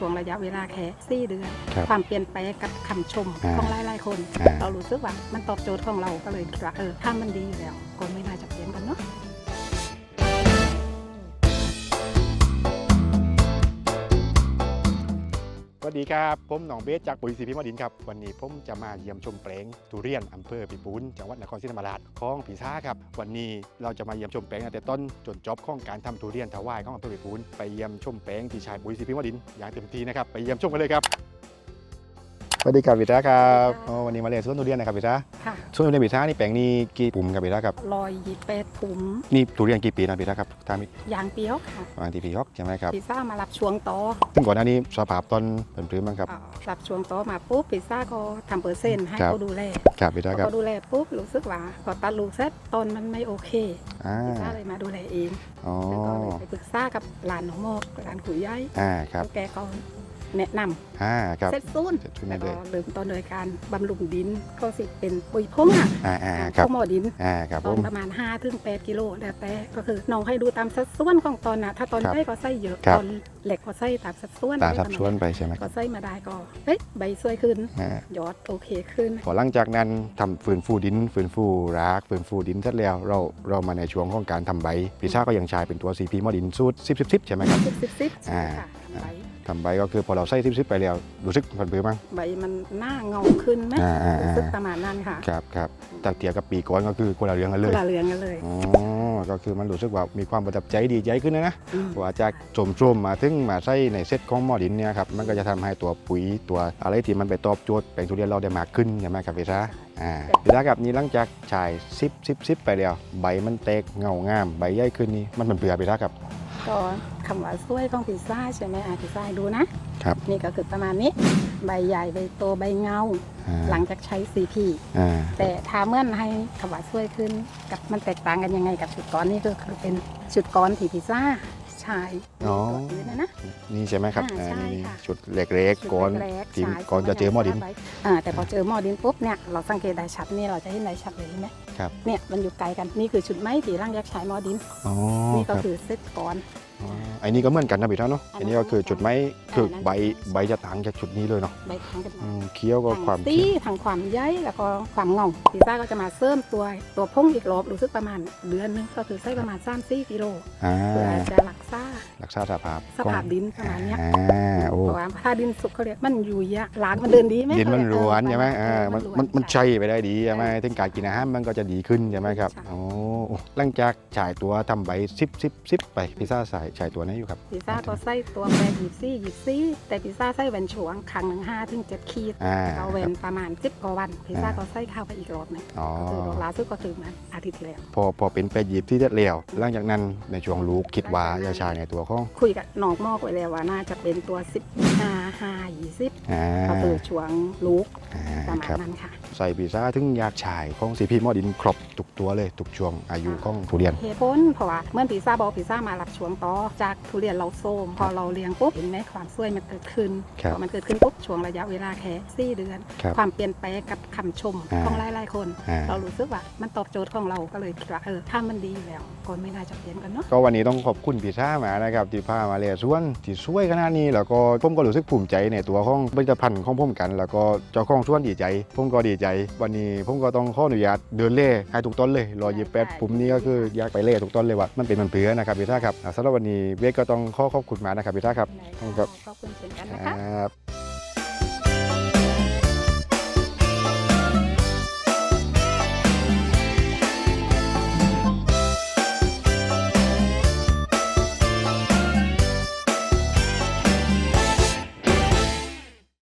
ช่วงระยะเวลาแค่สี่เดือน ครับความเปลี่ยนแปลงกับคำชมอ่าของหลายๆคน อ่า เรารู้สึกว่ามันตอบโจทย์ของเราก็เลยคิดว่าเออถ้ามันดีอยู่แล้วก็ไม่น่าจะเปลี่ยนกันเนาะ วัสดีครับ ผมหนองเบสจากปุ๋ยสีพิมพ์ดินครับ วันนี้ผมจะมาเยี่ยมชมแปลงทุเรียนอำเภอพิบูลจังหวัดนครศรีธรรมราชของผีซ่าครับ วันนี้เราจะมาเยี่ยมชมแปลงตั้งแต่ต้นจนจบของการทำทุเรียนถวายของอำเภอพิบูลไปเยี่ยมชมแปลงที่ชายปุ๋ยสีพิมพ์ดินอย่างเต็มที่นะครับ ไปเยี่ยมชมกันเลยครับ สวัสดีครับพี่ซ่าครับอ๋อวันนี้มาเรียนสวนทุเรียนนะครับพี่ซ่าค่ะสวนทุเรียนพี่ซ่านี่แปลงนี้กี่ปุ่มครับพี่ซ่าครับรอยยีเป็ดถุมนี่ทุเรียนกี่ปีนะพี่ซ่าครับตามอีกยางเปียวค่ะประมาณที่พี่ฮอกใช่ไหมครับพิซซ่ามารับช่วงต่อซึ่งก่อนหน้านี้สภาพต้นเป็นพื้นบ้างครับอ่ารับช่วงต่อมาปุ๊บพิซซ่าก็ทำเปอร์เซ็นต์ให้ครับเขาดูแลครับพี่พซ่าอครับเขาดูแลปุ๊บรู้สึกว่าพอตัดลูกเสร็จต้นมันไม่โอเคอ่าพิซซ่าเลยมาดูแลเองอ๋อแล้วก็เลยไปปรึกษากับหลานหนองโมกหลานขุยย้ายอ่าครับแล้วแกก็ แนะนำอ่าครับเสร็จซุ้นเสร็จทุแล้เรีวยนเลก็ย เริ่มต้นโดยการบำรุงดินก็สิเป็นปุ๋ยพงอะอ่าอ่าอ่าครับข้าวหม้อดิน อ่าครับตผอนม ประมาณ5ถึง8กิโลแล้วแต่ก็คือน้องให้ดูตามสัดส่วนของตอนนะถ้าตอนครับใหญ่ก็ใส่เยอะครับตอนเล็กก็ใส่ตามสัดส่วนตามสัดส่วนไปใช่ไหมคก็รับใส่มาได้ก็เฮ้ยใบสวยขึ้นอ่ายอดโอเคขึ้น พอหลังจากนั้นทำฟื้นฟูดินฟื้นฟูรากฟื้นฟูดินเสร็จแล้วเราเรามาในช่วงของการทำใบพิซซ่าก็ยังใช้เป็นตัว CP มอดินสูตร10 10 10ใช่ไหมครับสิบสิบสิบใช่อ่าค่ะใบทำใบก็คือพอเราใส่10 10ไปแล้วรู้สึกมันเบื่อมั้งใบมันหน้าเงาขึ้นไหมอ่าอ่าอ่ารู้สึกประมาณนั้นค่ะครับครับจากเทียบกับปีก่อนก็คือคนละเรื่องกันคเลนยละเรืองกันเลย อ๋อก็คือมันรู้สึกว่ามีความประทับใจดีใจขึ้นนะนะอืมว่าจากโจมๆมาถึงมาใส่ในเซตของหม้อดินเนี่ยครับมันก็จะทำให้ตัวปุ๋ยตัวอะไรที่มันไปตอบโจทย์แปลงทุเรียนเราได้มากขึ้นใช่ไหมครับพี่ซ่าอ่าพี่ซ่าครับนี่หลังจากฉายซิปซิปซิปไปแล้วใบมันแตกเงางามใบใหญ่ขึ้นนี่มันเป็นเบื่อพี่ซ่าครับก็คำว่าสวยของพิซซ่าใช่ไหมอะพิซซ่าให้ดูนะ ครับ นี่ก็คือประมาณนี้ ใบใหญ่ใบโตใบเงา อ่า หลังจากใช้ CP อ่า แต่ถ้าเมื่อนให้คำว่าสวยขึ้น กับมันแตกต่างกันยังไงกับชุดก้อนนี่ก็คือเป็นชุดก้อนที่พิซซ่าใช้อ๋อ ตัวอื่นนะนะ นี่ใช่ไหมครับอ่าอ่าใช่นี่ค่ะ ชุดเล็กๆก่อนชุดแรกๆที่ใช่ก่อนจะเจอหม้อดิน อ่าแต่พอเจอหม้อดินปุ๊บเนี่ยเราสังเกตได้ชัดนี่เราจะเห็นได้ชัดเลยเห็นไหมครับ เนี่ยมันอยู่ไกลกันนี่คือชุดไม้ที่ร่างยักษ์ใช้หม้อดิน อ๋อนี่คก็รับคือเซตก้อน อ๋ออันนี้ก็เหมือนกันนะพี่ท่านเนาะอัอันนนั้นนี้ก็คือจุดไม้คืออันนั้นใบใบจะต่างจากจุดนี้เลยเนาะใบทางกันอืมเคี้ยวก็ความทางสีทางความใยแล้วก็ความเงาพิซซ่าก็จะมาเสริมตัวตัวพงอีกรอบรู้สึกประมาณเดือนนึงก็คือใช้ประมาณ3 4กิโลอ่าเพื่อจะรักษารักษาสภาพสภาพดินประมาณเนี้ยอ่าโอ้เพราะว่าถ้าดินสุกเขาเรียกมันอยู่ยะหลานมันเดินดีไหมดินมันรวนใช่ไหมเออ่าอมันรวมันมันใช่ใช้ไปได้ดีใช่ไหมถึงการกินอาหารมันก็จะดีขึ้นใช่ไหมครับใช่โอ้ หลังจากฉายตัวทำใบซิปซิปซิปไปพิซซ่าใส่ฉายตัวนี้อยู่ครับพิซซ่าก็ใส่ตัวแปดหยิบซี่หยิบซี่แต่พิซซ่าใส่แวนช่วงครั้งหนึ่งห้าถึงเจ็ดขีดอ่าเราเว้นประมาณสิบกว่าวันพิซซ่าก็ใส่ข้าวไปอีกรอบหนึงอ๋อ ก็คือล่าสุดก็คือมันอาทิตย์ที่แล้ว พอพอเป็นไปหยิบที่เด็ดเลี้ยวหลังจากนั้นในช่วงลูกคิดว่าจะฉายในตัวของ คุยกับน้องมอกไว้แล้วว่าน่าจะเป็นตัวสิบ ห้าห้ายี่สิบอ่าก็คือช่วงลูกอ่าประมาณครับนั้นค่ะใส่พิซซ่าถึงอยากฉายของสีพีหมอดินครบทุกตัวเลยทุกช่วงอายุของทุเรียน เหตุผลเพราะว่าเมื่อพิซซ่าบอกพิซซ่ามารับช่วงต่อจากทุเรียนเราโซมพอเราเลี้ยงปุ๊บเห็นไหมความสวยมันเกิดขึ้นครับพอมันเกิดขึ้นปุ๊บช่วงระยะเวลาแค่สี่เดือน ครับความเปลี่ยนแปลงกับคำชมอ่าของหลายๆคน อ่า เรารู้สึกว่ามันตอบโจทย์ของเราก็เลยคิดว่าเออถ้ามันดีอยู่แล้วก็ไม่น่าจะเปลี่ยนกันเนาะ ก็วันนี้ต้องขอบคุณพี่ซ่ามานะครับที่พามาเรียนสวนที่สวยขนาดนี้แล้วก็ผมก็รู้สึกภูมิใจในตัวของผลิตภัณฑ์ของผมกัน แล้วก็เจ้าของสวนดีใจ ผมก็ดีใจ วันนี้ผมก็ต้องขออนุญาตเดินเล่ให้ทุกต้นเลยรอยยิบแปดผมนี่ก็คืออยากไปเล่ทุกต้นเลยว่ามันเป็นมันเผือนะครับพี่ซ่าครับอ่าสำหรับวันนี้เวกก็ต้องขอขอบคุณมานะครับพี่ซ่าครับได้ค่ะขอบคุณเช่นกันคนะคะรับ